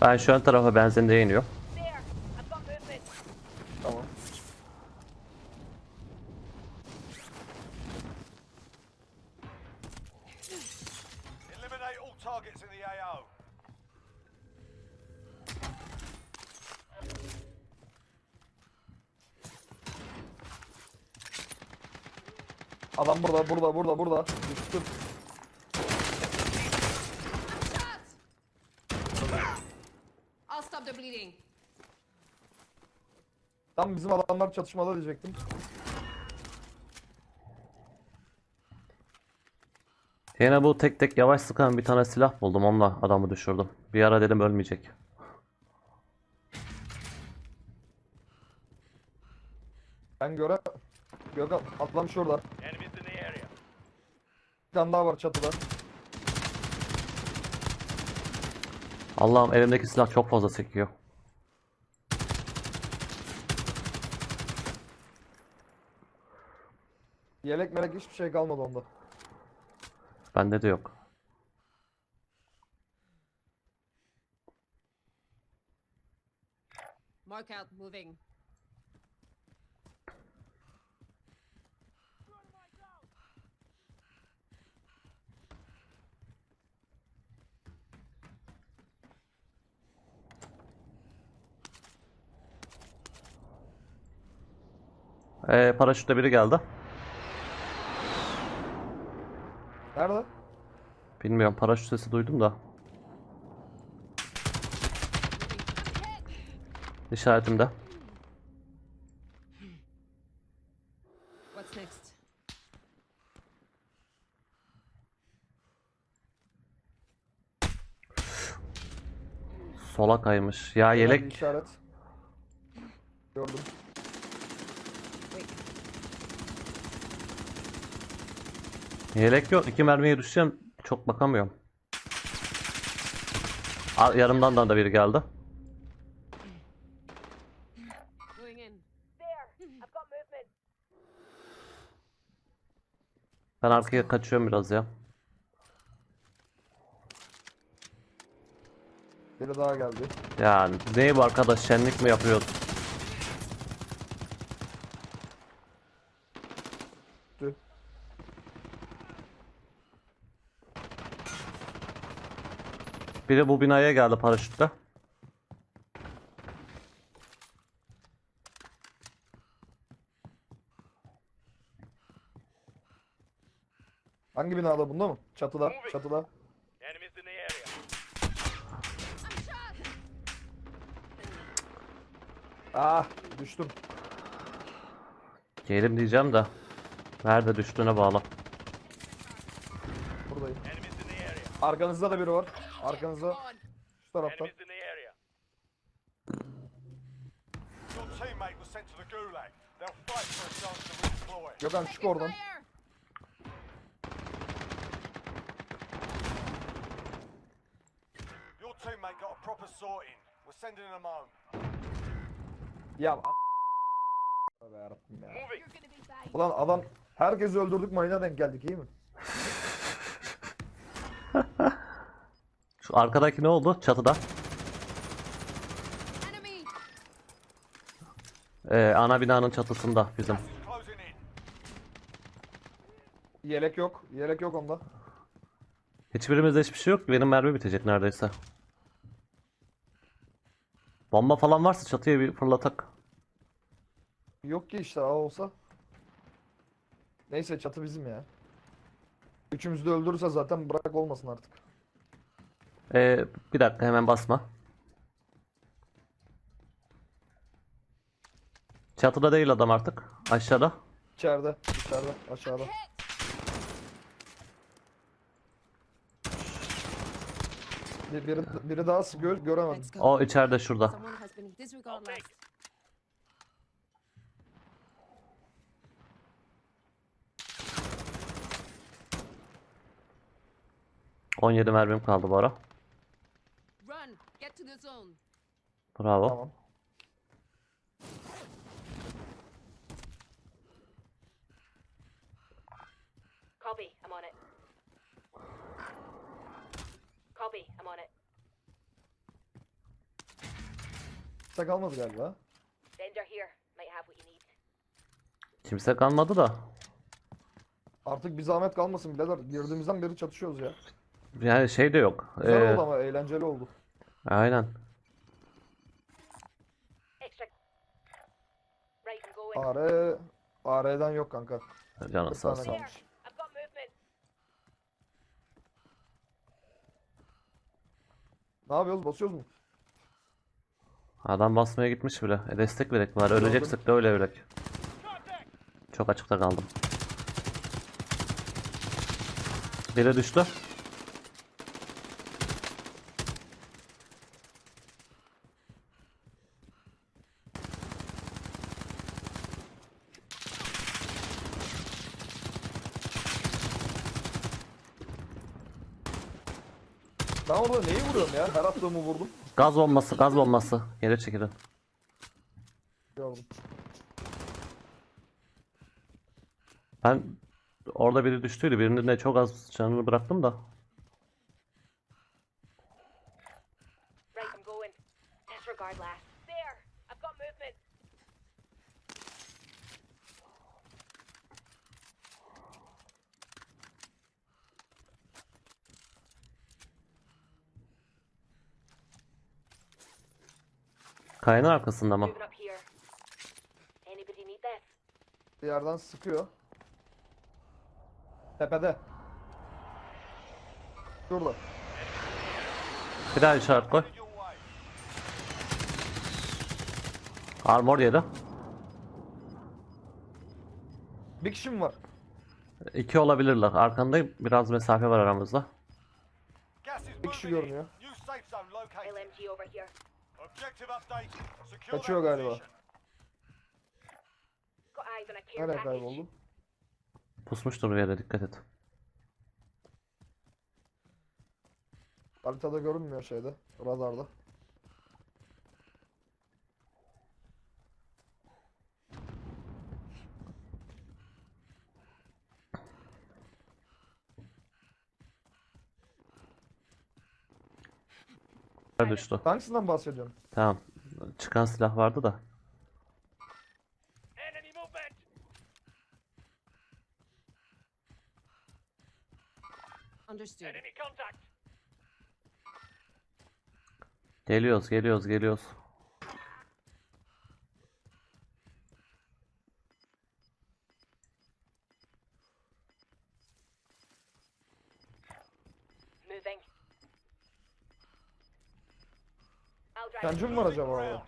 Ben şu ön tarafa benzinliğe iniyorum. Tamam. Adam burada, burada, burada, burada. Düştüm. I'll stop the bleeding. Tam bizim adamlar çatışmada diyecektim. Yine bu tek tek yavaş sıkan bir tane silah buldum. Onunla adamı düşürdüm. Bir ara dedim ölmeyecek. Ben göre... Gökhan adam şurada. Enemies in the area. Bir tane daha var çatıda. Allah'ım elimdeki silah çok fazla sekiyor. Yelek melek hiçbir şey kalmadı onda. Bende de yok. Mark out, moving. Ee, paraşütle biri geldi. Nerede? Bilmiyorum paraşüt sesi duydum da. İşaretimde. What's next? Sola kaymış. Ya yelek işaret. Gördüm. Yelek yok. İki mermiye düşeceğim. Çok bakamıyorum. Aa, Yarımdan da biri geldi. Ben arkaya kaçıyorum biraz ya. Biri daha geldi. Yani ne bu arkadaş şenlik mi yapıyoruz? Tüh. Biri bu binaya geldi paraşütle. Hangi binada bunda mı? Çatıda, çatıda. Ah, düştüm. Gelim diyeceğim de. Nerede düştüğüne bağlı. Buradayım. Arkanızda da biri var. Arkanızda. On. Şu tarafta. Enemies in the area. Your teammate was sent to the gulag. They'll fight for a chance to redeploy. Gökhan çık oradan. Fire! Your teammate got a proper sorting. We're sending them home. Ya a- yarabbim ya. Be fine. Ulan adam herkesi öldürdük mayına denk geldik iyi mi? Şu arkadaki ne oldu? Çatıda. Ee, ana binanın çatısında bizim. Yelek yok. Yelek yok onda. Hiçbirimizde hiçbir şey yok. Benim mermi bitecek neredeyse. Bomba falan varsa çatıya bir fırlatak. Yok ki işte olsa. Neyse çatı bizim ya. Üçümüzü de öldürürse zaten bırak olmasın artık. Ee, bir dakika hemen basma. Çatıda değil adam artık. Aşağıda. İçeride, içeride, aşağıda. Bir, biri, biri daha sıkıyor, göremedim. O içeride şurada. Last. 17 mermim kaldı bu ara. Run! Get to the zone. Bravo. Tamam. Copy. I'm on it. Copy. I'm on it. kimse kalmadı galiba. Sender here. Might have what you need. Kimse kalmadı da. Artık bir zahmet kalmasın birader. Girdiğimizden beri çatışıyoruz ya. Yani şey de yok. Güzel Ee, oldu ama eğlenceli oldu. aynen. Extra. Right, I'm going. AR, AR'den yok kanka. Canı Bir sağ olsun. kalmış. Ne yapıyoruz? Basıyoruz mu? Adam basmaya gitmiş bile. E, destek verek var. Öleceksek de öyle verek. Çok açıkta kaldım. Biri düştü. Ben orada neyi vuruyorum ya? Her attığımı vurdum. Gaz bombası, gaz bombası. Geri çekilin. Gördüm. Ben orada biri düştüydü. Birinin de çok az canını bıraktım da. Right, I'm going. Disregard last. There. I've got movement. Kayanın arkasında mı? Bir yerden sıkıyor. Tepede. Şurada. Bir daha işaret koy. Armor yedi. Bir kişi mi var? İki olabilirler. Arkandayım. Biraz mesafe var aramızda. Bir kişi görünüyor. Kaçıyor galiba. Nereye kayboldu? Pusmuştur bir yere dikkat et. Haritada görünmüyor şeyde. Radarda. Düştü? Hangisinden bahsediyorsun? Tamam. Çıkan silah vardı da. Understood. Geliyoruz, geliyoruz, geliyoruz. Moving. Drive. Kencim var acaba orada?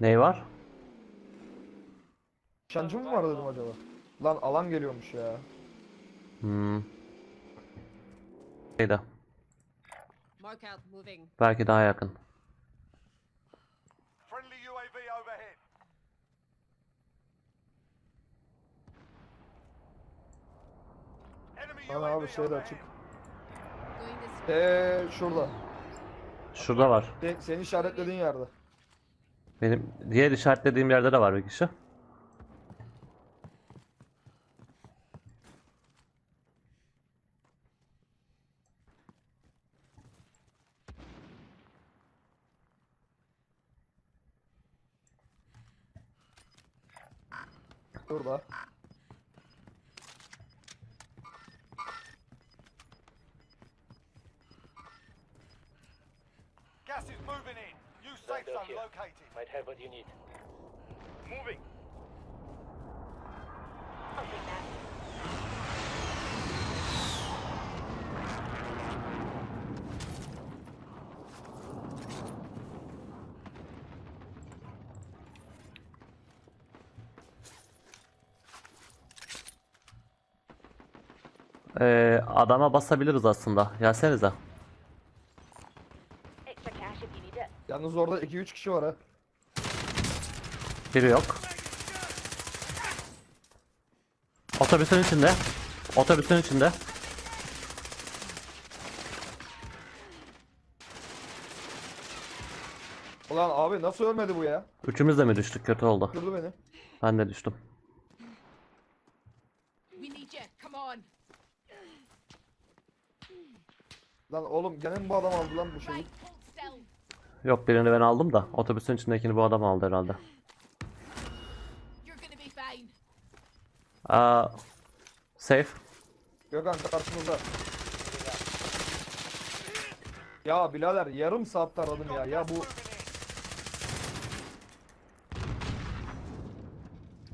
Ney var? Şancı mı var dedim acaba? Lan alan geliyormuş ya. Hmm. Şeyde. Mark out. Moving. Belki daha yakın. Friendly UAV overhead. Enemy Lan UAV abi şey de overhead. açık. Going this way. Eee şurada. Şurada var. Se- senin işaretlediğin yerde. Benim diğer işaretlediğim yerde de var bir kişi. Şurada. Zone located. Might have what you need. Moving. I'll take that. Ee, adama basabiliriz aslında. Gelsenize. Extra cash if you need it. Yalnız orada 2-3 kişi var ha. Biri yok. Otobüsün içinde. Otobüsün içinde. Ulan abi nasıl ölmedi bu ya? Üçümüz de mi düştük? Kötü oldu. Durdu beni. Ben de düştüm. Lan oğlum gene mi bu adam aldı lan bu şeyi? Yok birini ben aldım da otobüsün içindekini bu adam aldı herhalde. Aa, safe. Gökhan karşımızda. Ya birader yarım saat aradım ya. Ya bu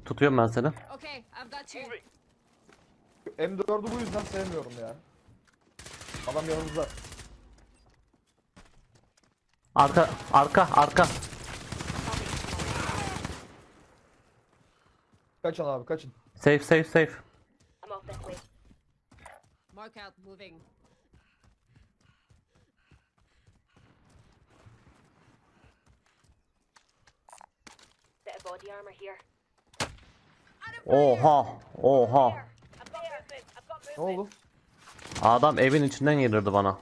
Tutuyorum ben seni. Okay, I've got you. M4'ü bu yüzden sevmiyorum ya. Adam yanımızda. Arka, arka, arka. Kaçın abi kaçın. Safe, safe, safe. I'm off this way. Mark out moving. Bit of body armor here. Oha, oha. Ne oldu? Adam evin içinden gelirdi bana.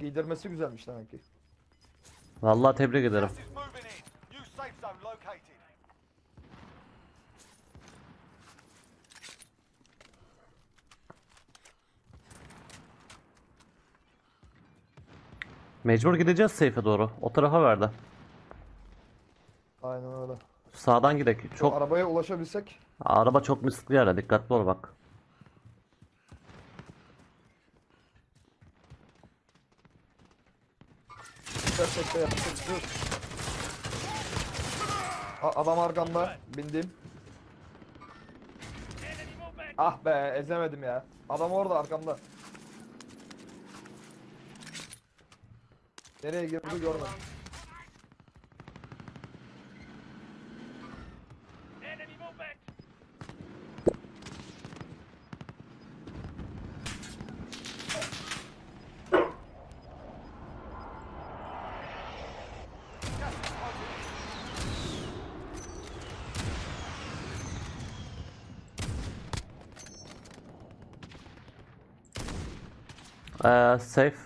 Giydirmesi güzelmiş demek ki. Vallahi tebrik ederim. Mecbur gideceğiz safe'e doğru. O tarafa verdi. Aynen öyle. Sağdan gidek. Çok Çok arabaya ulaşabilsek. araba çok riskli yere dikkatli ol bak. Şey yok. A- adam arkamda bindim. Ah be ezemedim ya. Adam orada arkamda. Nereye girdi görmedim. Ee, safe.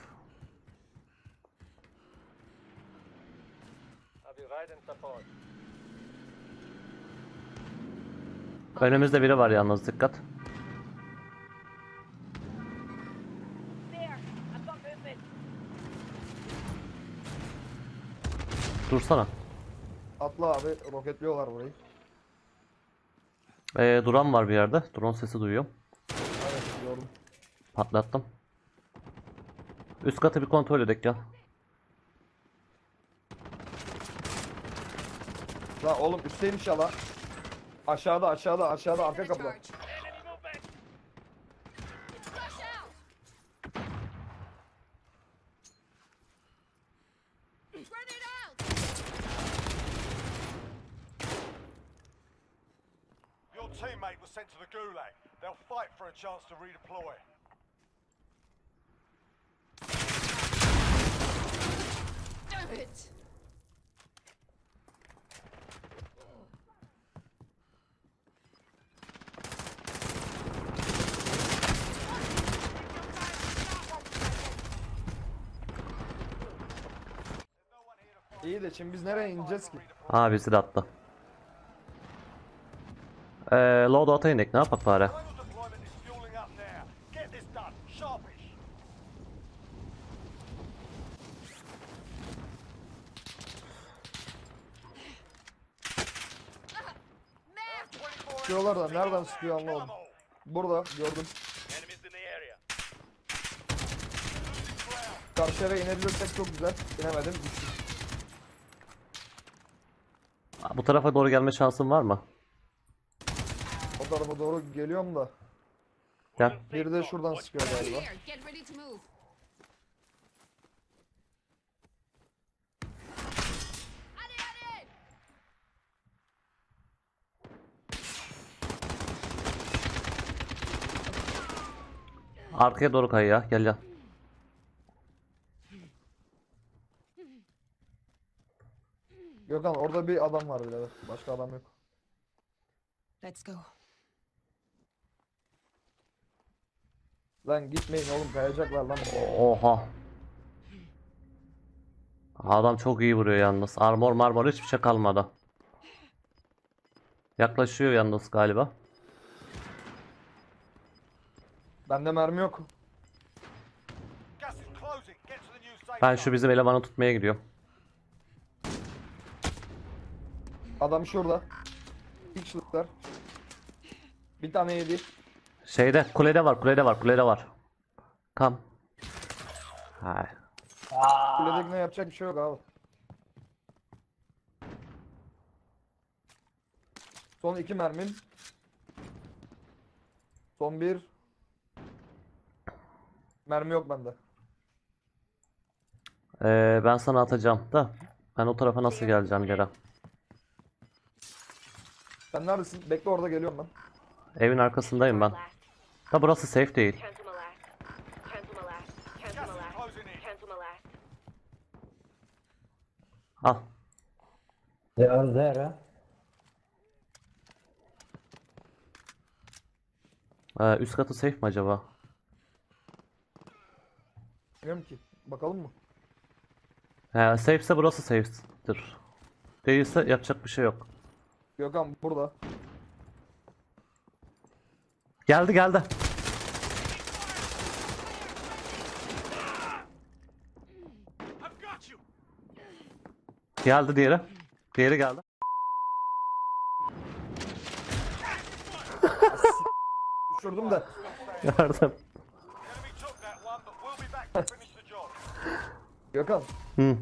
Önümüzde biri var yalnız dikkat. Dursana. Atla abi roketliyorlar burayı. Ee, duran var bir yerde. Drone sesi duyuyorum. Evet gördüm. Patlattım. Üst katı bir kontrol edek ya. Lan oğlum üstteymiş ya lan. Aşağıda aşağıda aşağıda arka kapıda. Your teammate was sent to the gulag. They'll fight for a chance to redeploy. İt. İyi de şimdi biz nereye ineceğiz ki? Bizi de attı. Ee, loadout'a indik ne yapak bari? Sıkıyorlar da nereden sıkıyor anlamadım. Burada gördüm. Karşı eve inebilirsek çok güzel. İnemedim. düştüm. Bu tarafa doğru gelme şansın var mı? O tarafa doğru geliyorum da. Gel. Bir de şuradan sıkıyor galiba. Arkaya doğru kay ya. Gel gel. Gökhan orada bir adam var birader. Başka adam yok. Let's go. Lan gitmeyin oğlum kayacaklar lan. Oha. Adam çok iyi vuruyor yalnız. Armor marmor hiçbir şey kalmadı. Yaklaşıyor yalnız galiba. Bende mermi yok. Ben şu bizim elemanı tutmaya gidiyorum. Adam şurada. Şutlar. Bir tane yedi. Şeyde kulede var kulede var kulede var. Kam. Hay. Kuledekine yapacak bir şey yok abi. Son iki mermin. Son bir. Mermi yok bende. Ee, ben sana atacağım da. Ben o tarafa nasıl geleceğim geri? Sen neredesin? Bekle orada geliyorum ben. Evin arkasındayım ben. Da burası safe değil. Al. They are there, huh? Ee, üst katı safe mi acaba? Bilmiyorum ki. Bakalım mı? He, safe'se burası safe'tir. Değilse yapacak bir şey yok. Gökhan burada. Geldi geldi. Geldi diğeri. Diğeri geldi. Düşürdüm de. Gördüm. Gökhan. Hı.